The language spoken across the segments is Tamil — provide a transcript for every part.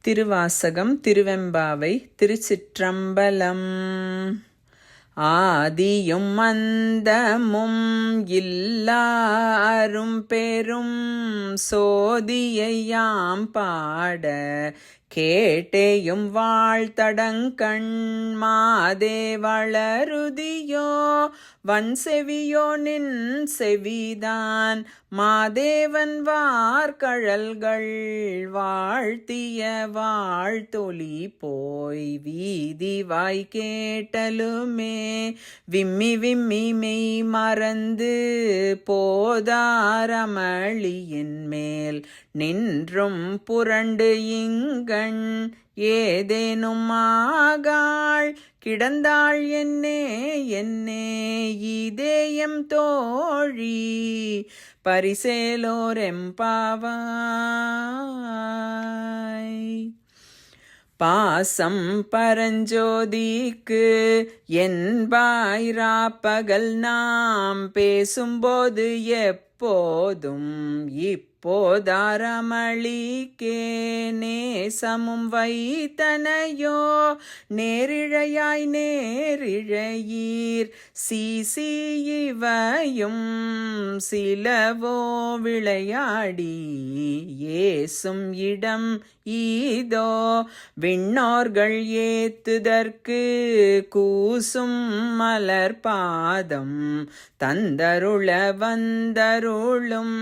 திருவாசகம் திருவெம்பாவை திருச்சிற்றம்பலம். ஆதியும் அந்தமும் இல்லாரும் பெரும் சோதியையாம் பாட கேட்டேயும் வாழ்த்தடங்கண் மாதே வளருதியோ? வன் செவியோ நின் செவிதான். மாதேவன் வார்கழல்கள் வாழ்த்திய வாழ்த்தொலி போய் வீதி வாய் கேட்டலுமே விம்மி விம்மி மெய் மறந்து போதாரமளியின் மேல் நின்றும் புரண்டு இங்கண் ஏதேனும் ஆகாள் கிடந்தாள் என்னே என்னே இதேயம் தோழி பரிசேலோரெம்பாவாய் பாசம் பரஞ்சோதிக்கு என்பாய் பகல் நாம் பேசும்போது எப் எப்போதும் இப்போதாரமளிக்கே நேசமும் வைத்தனையோ நேரிழையாய் நேரிழையீர். சீசி இவையும் சிலவோ விளையாடி ஏசும் இடம் ஈதோ விண்ணோர்கள் ஏத்துதற்கு கூசும் மலர் பாதம் தந்தருள அருளும்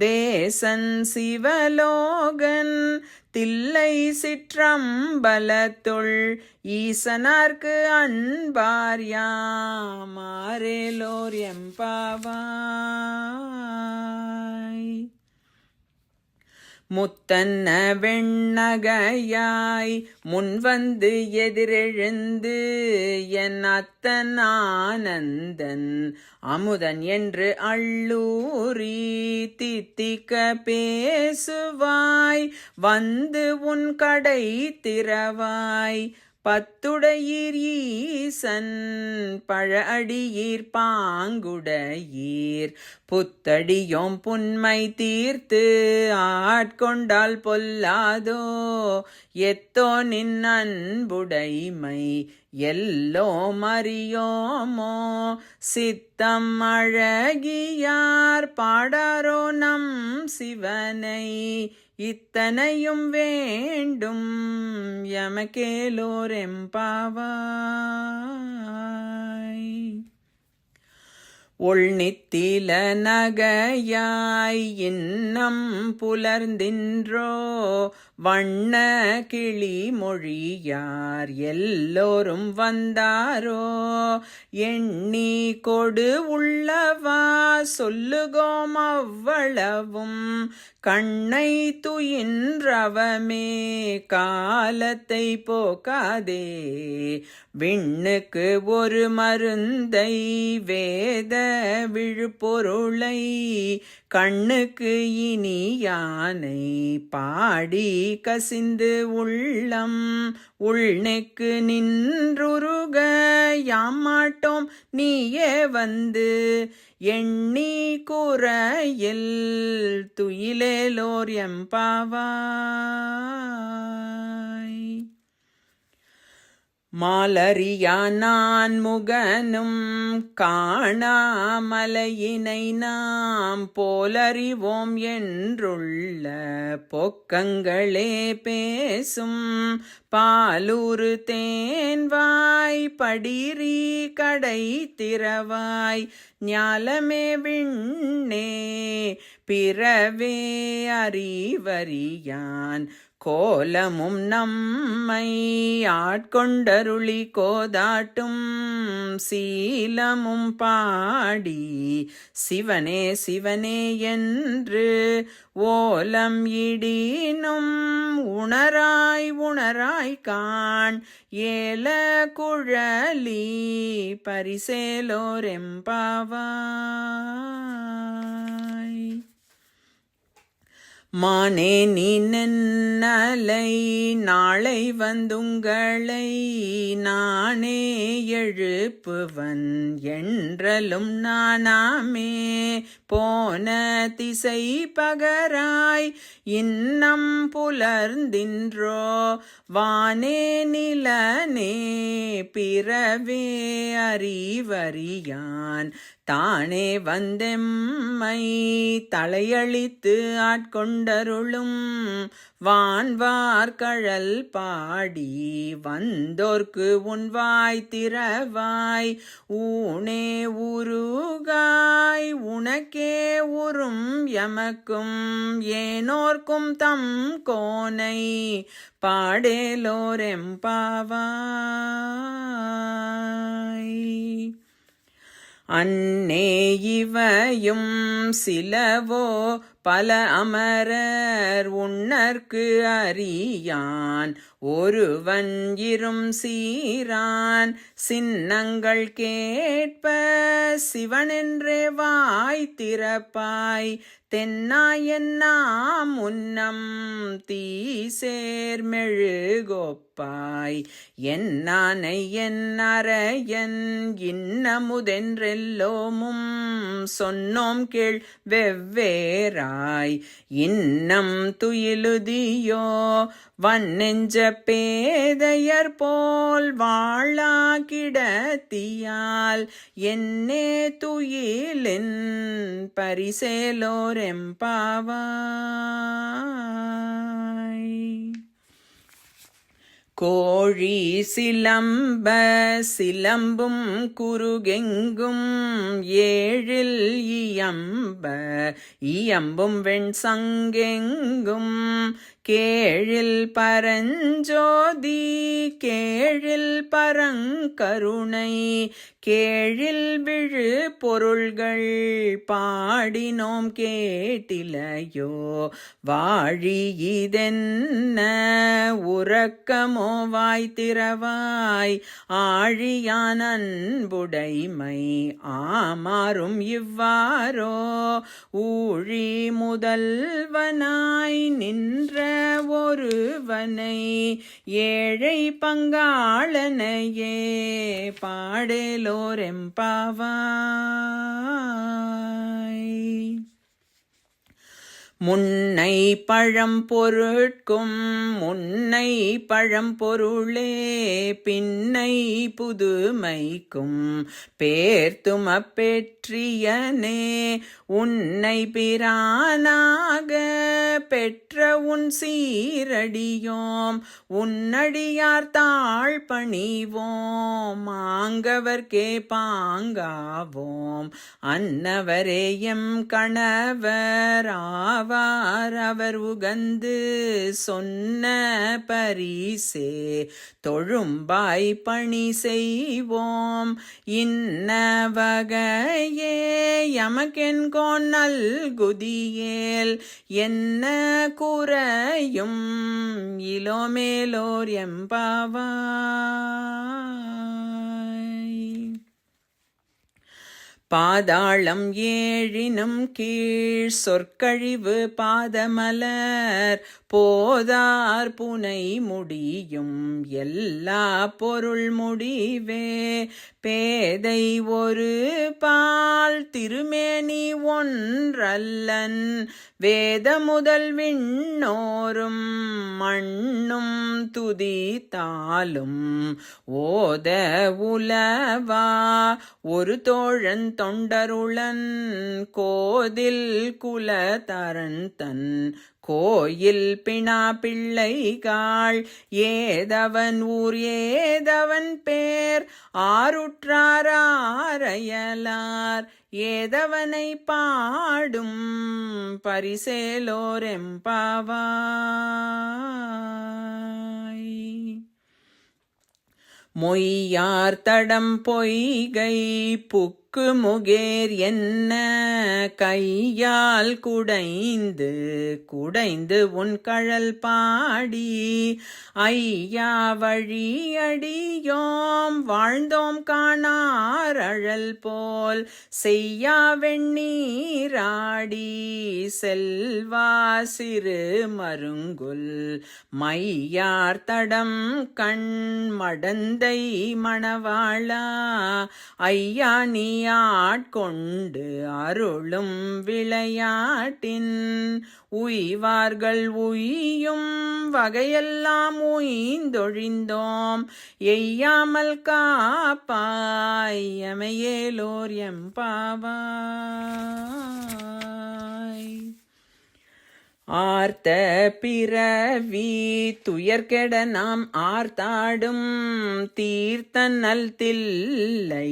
தேசன் சிவலோகன் தில்லை சிற்றம்பலத்துள் ஈசனார்க்கு அன்பார் யாமாரேலோர் எம்பாவாய் முத்தன்ன வெண்ணகையாய் முன்வந்து எதிரெழுந்து என் அத்தன் ஆனந்தன் அமுதன் என்று அள்ளூரி தித்திக்க பேசுவாய் வந்து உன் கடை திறவாய். பத்துடையீர் ஈசன் பழ அடியீர் பாங்குடையீர். புத்தடியோம் புன்மை தீர்த்து ஆட்கொண்டால் பொல்லாதோ? எத்தோ நின் அன்புடைமை எல்லோ மறியோமோ சித்தம் அழகியார் பாடாரோ நம் சிவனை இத்தனையும் வேண்டும் எமக்கேலோர் எம்பாவாய் ஒள்நித்தில நகையாய் இன்னம் புலர்ந்தின்றோ? வண்ண கிளி மொழியார் எல்லோரும் வந்தாரோ? எண்ணி கொடு உள்ளவா? சொல்லுகோம் அவ்வளவும். கண்ணை துயின்றவமே காலத்தை போக்காதே. விண்ணுக்கு ஒரு மருந்தை வேத விழுப்பொருளை கண்ணுக்கு இனி யானை பாடி கசிந்து உள்ளம். உள்நெக்கு நின்றுருக யாமாட்டோம் நீயே வந்து. எண்ணி குறையில் துயிலேலோர் எம்பாவாய் மாலரியா முகனும் காணாமலையினை நாம் போலறிவோம் என்றுள்ள பொக்கங்களே பேசும் பாலூரு தேன்வாய் படிரி கடை திறவாய் ஞாலமே விண்ணே பிறவே அறிவறியான் கோலமும் நம்மை ஆட்கொண்டருளி கோதாட்டும் சீலமும் பாடி சிவனே சிவனே என்று ஓலம் இடினும் உணராய் உணராய் காண் ஏல குழலி பரிசேலோரெம்பாவாய் மானே நீ நின்னலை நாளை வந்துங்களை நானே எழுப்புவன் என்றலும் நானாமே. போன திசை பகராய் இன்னம் புலர்ந்தின்றோ வானே நிலனே பிறவே அறிவறியான் தானே வந்தெம்மை தலையளித்து ஆட்கொண்டருளும் வான்வார்கழல் பாடி வந்தோர்க்கு உன்வாய் திறவாய். ஊனே உருகாய் உனக்கே உறும் எமக்கும் ஏனோர்க்கும் தம் கோனை. பாடேலோரெம்பாவாய் அன்னே இவையும் சிலவோ பல அமரர் உன்னர்க்கு அறியான். ஒருவன் இரும் சீரான். சின்னங்கள் கேட்ப சிவனென்றே வாய் திறப்பாய். தென்னாயன்னா முன்னம் தீ மெழுகொப்பாய். என்னானை என் அறையன் இன்னமுதென்றெல்லோமும் சொன்னோம் கீழ் வாய் இன்னம் துயிலுதியோ வன்னெஞ்ச பேதையர் போல் வாழா கிடத்தியால் என்னே துயிலின் பரிசேலோரெம்பாவாய் கோழி சிலம்ப சிலம்பும் குறுகெங்கும் ஏழில் இயம்ப இயம்பும் வெண் சங்கெங்கும் கேழில் பரஞ்சோதி கேழில் பரங்கருணை கேழில் விழு பொருள்கள் பாடினோம் கேட்டிலையோ. வாழி இதென்ன? உறக்கமோ வாய் திறவாய். ஆழியான் அன்புடைமை ஆமாறும் இவ்வாறோ. ஊழி முதல்வனாய் நின்ற ஒருவனை ஏழை பங்காளனையே பாடேலோரெம்பாவாய் முன்னை பழம் பொருட்கும் முன்னை பழம் பொருளே பின்னை புதுமைக்கும் பேர்த்தும பெற்றியனே உன்னை பிரானாக பெற்ற உன் சீரடியோம் உன்னடியார் தாழ் பணிவோம் ஆங்கவர்க்கே பாங்காவோம் அன்னவரேயம் எம் கணவர் ஆவார் அவர் உகந்து சொன்ன பரிசே. தொழும்பாய் பணி செய்வோம் இன்ன வகையே. எமக்கென் கோணல் குதியேல் என்ன குறையும்? இளோமேலோர் எம்பாவாய். பாதாளம் ஏழினும் கீழ் சொற்கழிவு பாதமலர். போதார் புனை முடியும் எல்லா பொருள் முடிவே. பேதை ஒரு பால் திருமேனி ஒன்றல்லன். வேத முதல் விண்ணோரும் மண்ணும் துதித்தாலும் ஓத உலவா ஒரு தோழன் தொண்டருளன் கோதில் குலதரன் தன் கோயில் பிணா பிள்ளைகாள். ஏதவன் ஊர் ஏதவன் பேர். ஆருற்றாரையலார் ஏதவனை பாடும் பரிசேலோரெம்பாவாய் மொய்யார் தடம் பொய்கை புக் முக்கு முகேர் என்ன? கையால் குடைந்து குடைந்து உன் கழல் பாடி. ஐயா வழி அடியோம் வாழ்ந்தோம் காணார் அழல் போல். செய்யா வெண்ணீராடி செல்வா சிறு மருங்குல். மையார் தடம் கண் மடந்தை மணவாளா. ஐயா நீ ஆட்கொண்டு அருளும் விளையாட்டின் உய்வார்கள் உய்யும் வகையெல்லாம் உய்ந்தொழிந்தோம். எய்யாமல் காப்பாய் எமையேலோர் எம்பாவாய் ஆர்த்த பிறவி துயர்கெட நாம் ஆர்த்தாடும் தீர்த்த நல் தில்லை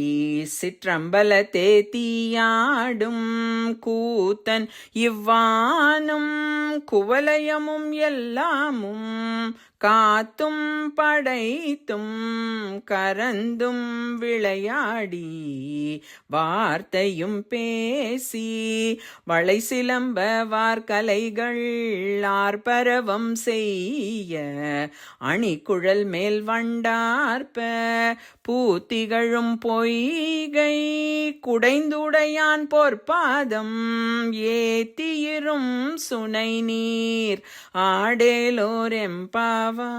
சிற்றம்பல தேத்தியாடும் கூத்தன் இவ்வானும் குவலயமும் எல்லாமும் காத்தும் படைத்தும் கரந்தும் விளையாடி வார்த்தையும் பேசி வளை சிலம்ப வார்கலைகள் ஆர்ப்பரவம் செய்ய அணிக்குழல் மேல் வண்டார்ப்ப பூத்திகழும் பொய்கை குடைந்துடையான் பொற்பாதம் ஏத்தியிரும் சுனை நீர் ஆடேலோர் எம்பாவாய்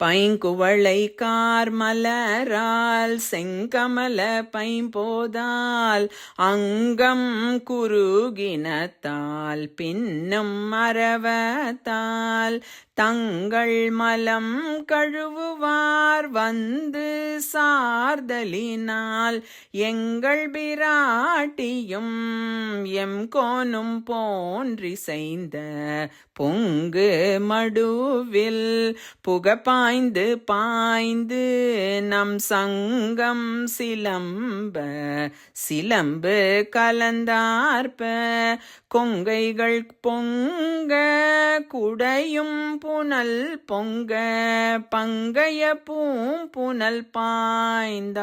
பைங்குவளை கார் மலரால் செங்கமல பைம்போதால் அங்கம் குறுகினத்தால் பின்னும் மரவத்தால் தங்கள் மலம் கழுவுவார் வந்து சார்தலினால் எங்கள் பிராட்டியும் எம் கோனும் போன்றிசைந்த பொங்கு மடுவில் புகப்பான் பாய்ந்து பாய்ந்து நம் சங்கம் சிலம்ப சிலம்பு கலந்தார்ப கொங்கைகள் பொங்க குடையும் புனல் பொங்க பங்கைய பூம் புனல் பாய்ந்தாடேலோர்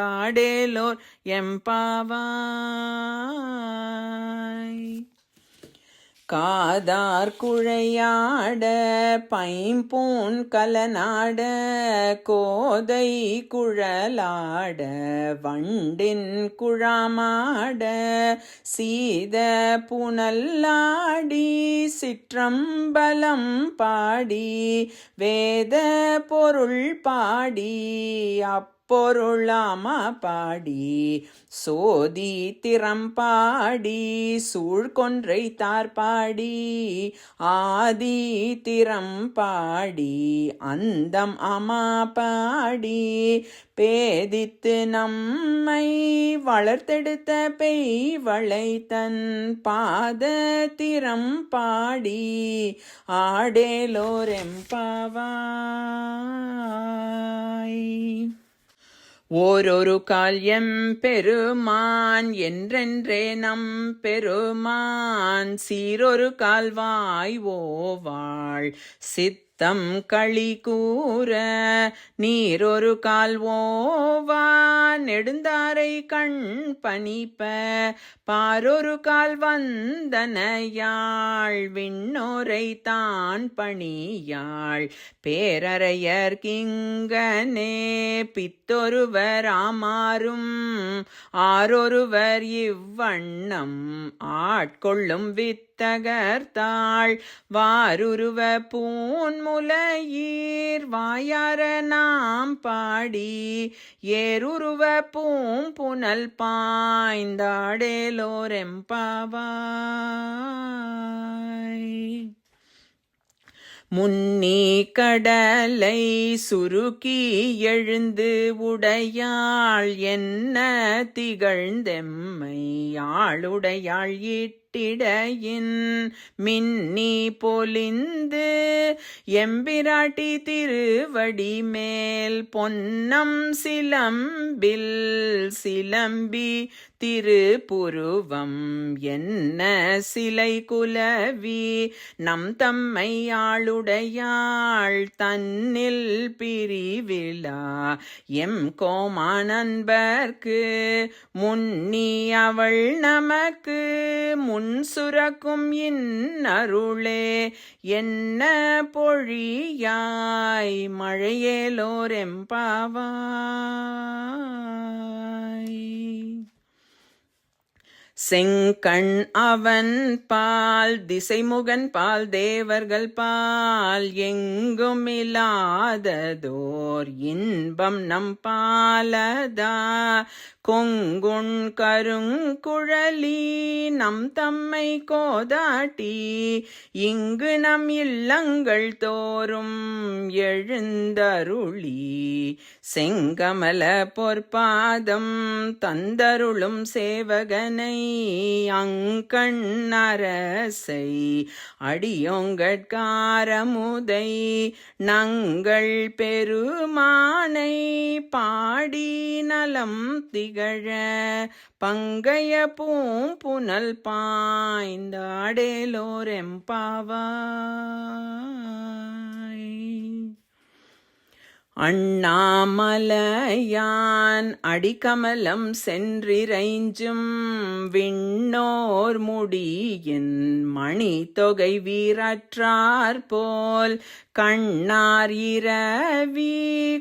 எம்பாவாய் காதார் குழையாட பைம்பூன் கலநாட கோதை குழலாட வண்டின் குழாமாட சீத புனல்லாடி சிற்றம்பலம் பாடி வேத பொருள் பாடி அப் பொருளாமா பாடி சோதி திறம் பாடி சூழ்கொன்றை தார்பாடி ஆதி திறம் பாடி அந்தம் அமா பாடி பேதித்து நம்மை வளர்த்தெடுத்த பெய்வளை தன் பாத திறம் பாடி ஆடேலோரெம்பாவாய் ஓரொரு கால் எம் பெருமான் என்றென்றே நம் பெருமான். சீரொரு கால்வாய் ஓவாள். சித் தம் களி கூற நீரொரு கால் ஓவா நெடுந்தாரை கண் பணிப்ப பாரொரு கால் வந்தனையாள் விண்ணோரை தான் பணியாள் பேரறையர் கிங்கனே பித்தொருவர் ஆமாறும் ஆரொருவர் இவ்வண்ணம் ஆட்கொள்ளும் வித் தகர்த்தாள் வாருருவ பூன்முலையீர் வாயார நாம் பாடி. ஏருருவ பூம் புனல் பாய்ந்தாடேலோரெம்பாவாய் முன்னி கடலை சுருக்கி எழுந்து உடையாள் என்ன திகழ்ந்தெம்மை? ஆளுடையாள் ஈட்டில் பட்டிடையின் மின்னி பொலிந்து எம்பிராட்டி திருவடி மேல் பொன்னம் சிலம்பில் சிலம்பி திருப்புருவம் என்ன சிலை குலவி நம் தம்மையாளுடையாள் தன்னில் பிரிவிழா எம் கோமானன்பர்க்கு முன்னி அவள் நமக்கு முன் சுரக்கும் இன்னருளே என்ன பொழியாய் மழையேலோரெம்பாவாய் செங்கண் அவன் பால் திசைமுகன் பால் தேவர்கள் பால் எங்கும் இல்லாததோர் இன்பம் நம் பாலதா. கொங்குண் கருங்குழலி நம் தம்மை கோதாட்டி இங்கு நம் இல்லங்கள் தோறும் எழுந்தருளி. செங்கமல பொற்பாதம் தந்தருளும் சேவகனை அங்கண்ணரசை அடியோங்கட்காரமுதை நங்கள் பெருமானை பாடி நலம் திகழ பங்கைய பூம்புனல் பாய்ந்தாடேலோர் எம்பாவாய் அண்ணாமலையான் அடிக்கமலம் சென்றிரைஞ்சும் விண்ணோர் முடியின் மணி தொகை வீரற்றார் போல் கண்ணார் இரவி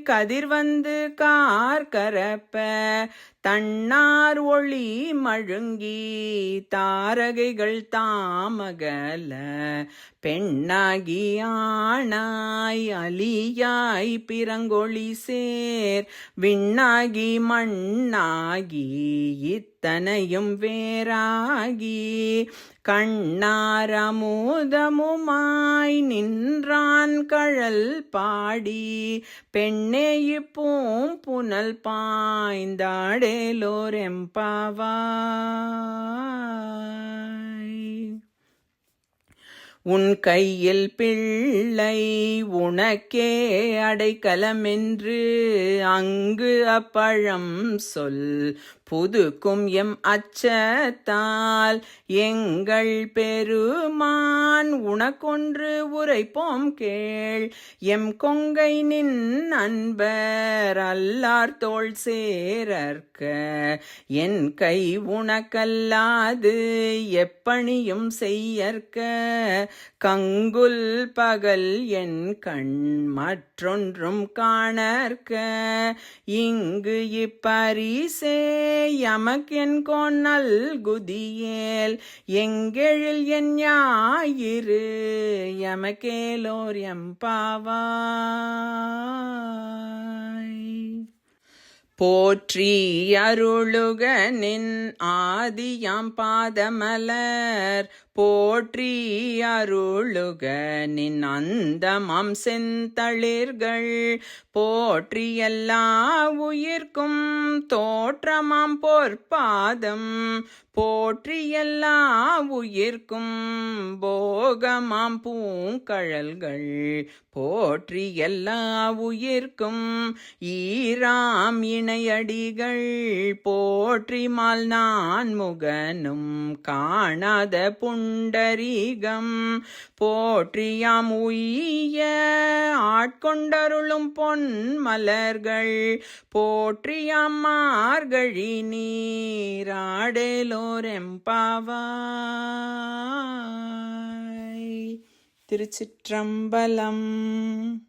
கதிர் வந்து கார் கரப்ப தன்னார் ஒளி மழுங்கி தாரகைகள் தாமகல பெண்ணாகி ஆணாய் அலியாய் பிறங்கொழி சேர் விண்ணாகி மண்ணாகி இத்தனையும் வேறாகி கண்ணாரமுதமுமாய் நின்றான் கழல் பாடி பெண்ணே இப்போம் புனல் பாய்ந்தாடேலோர் எம்பாவாய் உன் கையில் பிள்ளை உனக்கே அடைக்கலமென்று அங்கு அப்பழம் சொல். புதுக்கும் எம் அச்சத்தால் எங்கள் பெருமான் உனக்கொன்று உரைப்போம் கேள். எம் கொங்கை நின் அன்பர் அல்லார் தோல் சேரற்க என் கை உனக்கல்லாது எப்பணியும் செய்யற்க. கங்குல் பகல் என் கண் மற்றொன்றும் காணற்க. இங்கு இப்பரிசே எமக்கென் கொன்னல் குதியேல். எங்கெழில் என் ஞாயிறு எமக்கேலோர் எம்பாவாய் போற்றி அருளுக நின் ஆதியாம் பாதமலர். போற்றி அருளுக நின் அந்தமாம் செந்தளிர்கள். போற்றி எல்லா உயிர்க்கும் தோற்றமாம் பொற்பாதம். போற்றி எல்லா உயிர்க்கும் போகமாம் பூங்கழல்கள். போற்றி எல்லா உயிர்க்கும் ஈராம் இணையடிகள். போற்றி மால் நான் முகனும் காணாத புண்டரீகம். போற்றியாம் உய்ய ஆட்கொண்டருளும் பொன் மலர்கள் போற்றியாம் மார்கழி நீராடேலோர் எம்பாவாய். திருச்சிற்றம்பலம்.